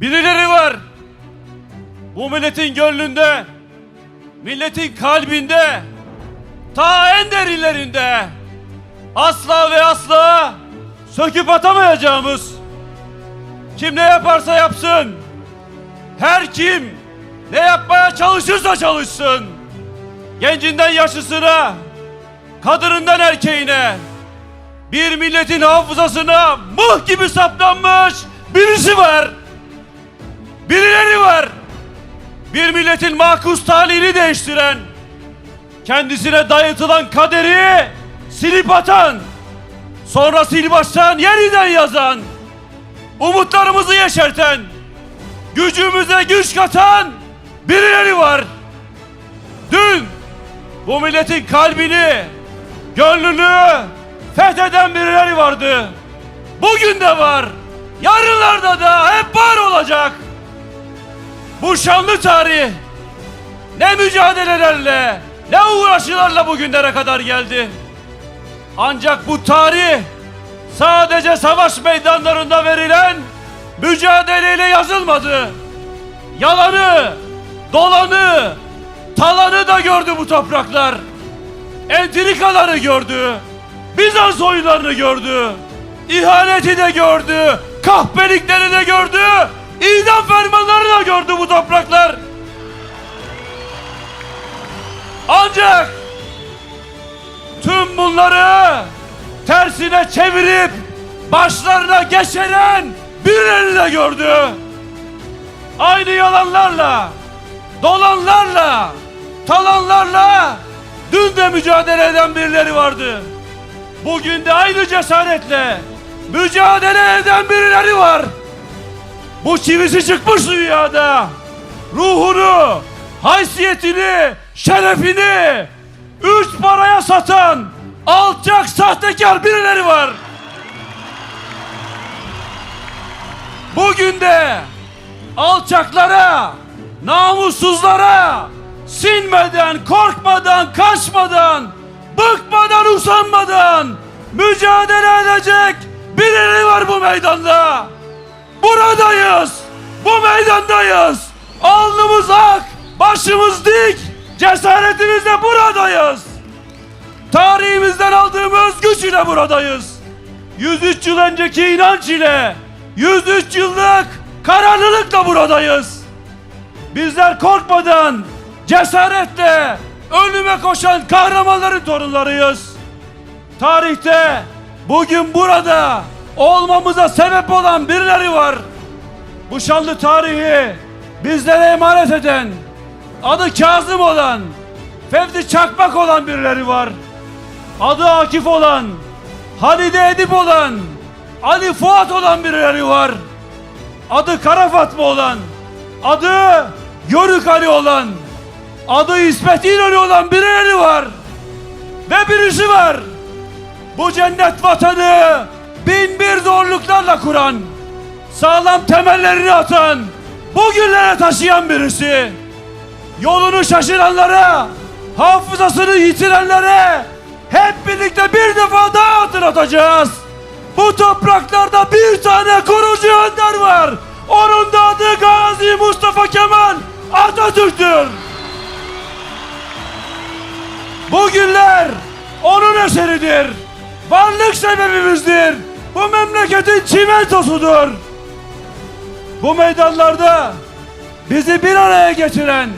Birileri var. Bu milletin gönlünde, milletin kalbinde, ta en derinlerinde asla ve asla söküp atamayacağımız kim ne yaparsa yapsın, her kim ne yapmaya çalışırsa çalışsın, gencinden yaşlısına, kadınından erkeğine, bir milletin hafızasına mıh gibi saplanmış birisi var. Birileri var. Bir milletin makus talihini değiştiren, kendisine dayatılan kaderi silip atan, sonra sil baştan yeniden yazan, umutlarımızı yeşerten, gücümüze güç katan birileri var. Dün bu milletin kalbini, gönlünü fetheden birileri vardı. Bugün de var. Yarınlarda da hep var olacak. Bu şanlı tarih ne mücadelelerle, ne uğraşılarla bugünlere kadar geldi. Ancak bu tarih sadece savaş meydanlarında verilen mücadeleyle yazılmadı. Yalanı, dolanı, talanı da gördü bu topraklar. Entrikaları gördü. Bizans oyunlarını gördü. İhaneti de gördü. Kahpelikleri de gördü. İdam fermanları da gördü bu topraklar. Ancak tüm bunları tersine çevirip başlarına geçiren birileri de gördü. Aynı yalanlarla, dolanlarla, talanlarla dün de mücadele eden birileri vardı. Bugün de aynı cesaretle mücadele eden birileri var. Bu çivisi çıkmış dünyada. Ruhunu, haysiyetini, şerefini üç paraya satan alçak sahtekar birileri var. Bugün de alçaklara, namussuzlara sinmeden, korkmadan, kaçmadan, bıkmadan, usanmadan mücadele edecek birileri var bu meydanda. Buradayız. Bu meydandayız. Alnımız ak, başımız dik. Cesaretimizle buradayız. Tarihimizden aldığımız güç ile buradayız. 103 yıl önceki inanç ile 103 yıllık kararlılıkla buradayız. Bizler korkmadan, cesaretle ölüme koşan kahramanların torunlarıyız. Tarihte bugün burada olmamıza sebep olan birileri var. Bu şanlı tarihi bizlere emanet eden, adı Kazım olan, Fevzi Çakmak olan birileri var. Adı Akif olan, Halide Edip olan, Ali Fuat olan birileri var. Adı Kara Fatma olan, adı Yörük Ali olan, adı İsmet İnönü olan birileri var. Ve birisi var. Bu cennet vatanı bin bir zorluklarla kuran, sağlam temellerini atan, bugünlere taşıyan birisi. Yolunu şaşıranlara, hafızasını yitirenlere hep birlikte bir defa daha hatırlatacağız. Bu topraklarda bir tane kurucu önder var. Onun da adı Gazi Mustafa Kemal Atatürk'tür. Bugünler onun eseridir. Varlık sebebimizdir. Bu memleketin çimentosudur. Bu meydanlarda bizi bir araya getiren,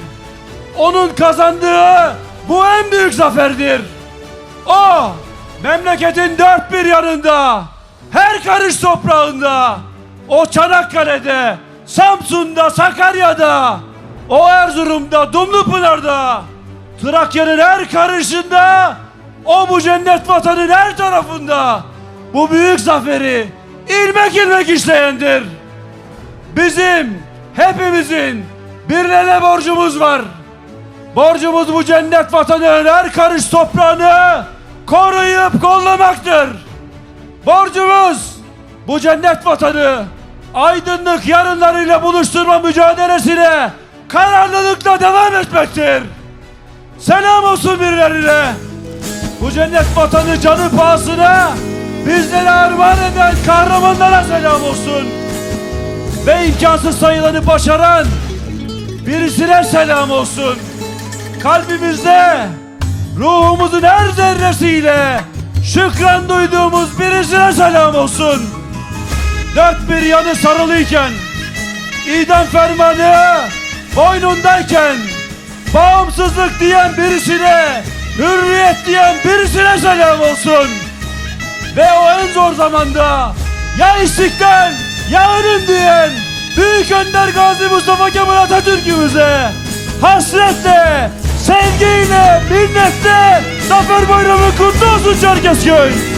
onun kazandığı bu en büyük zaferdir. O memleketin dört bir yanında, her karış toprağında, o Çanakkale'de, Samsun'da, Sakarya'da, o Erzurum'da, Dumlupınar'da, Trakya'nın her karışında, o bu cennet vatanın her tarafında bu büyük zaferi ilmek ilmek işleyendir. Bizim, hepimizin birine borcumuz var. Borcumuz bu cennet vatanın her karış toprağını koruyup kollamaktır. Borcumuz bu cennet vatanı aydınlık yarınlarıyla buluşturma mücadelesine kararlılıkla devam etmektir. Selam olsun birilerine. Bu cennet vatanı canı pahasına bizlere armağan eden kahramanlara selam olsun. ve imkansız sayılanı başaran birisine selam olsun. Kalbimizde ruhumuzun her zerresiyle şükran duyduğumuz birisine selam olsun. Dört bir yanı sarılıyken, idam fermanı boynundayken, bağımsızlık diyen birisine, hürriyet diyen birisine selam olsun. Ve o en zor zamanda ya istiklal ya ölüm diyen Büyük Önder Gazi Mustafa Kemal Atatürk'ümüze hasretle, sevgiyle, minnetle Zafer Bayramı kutlu olsun Çerkezköy.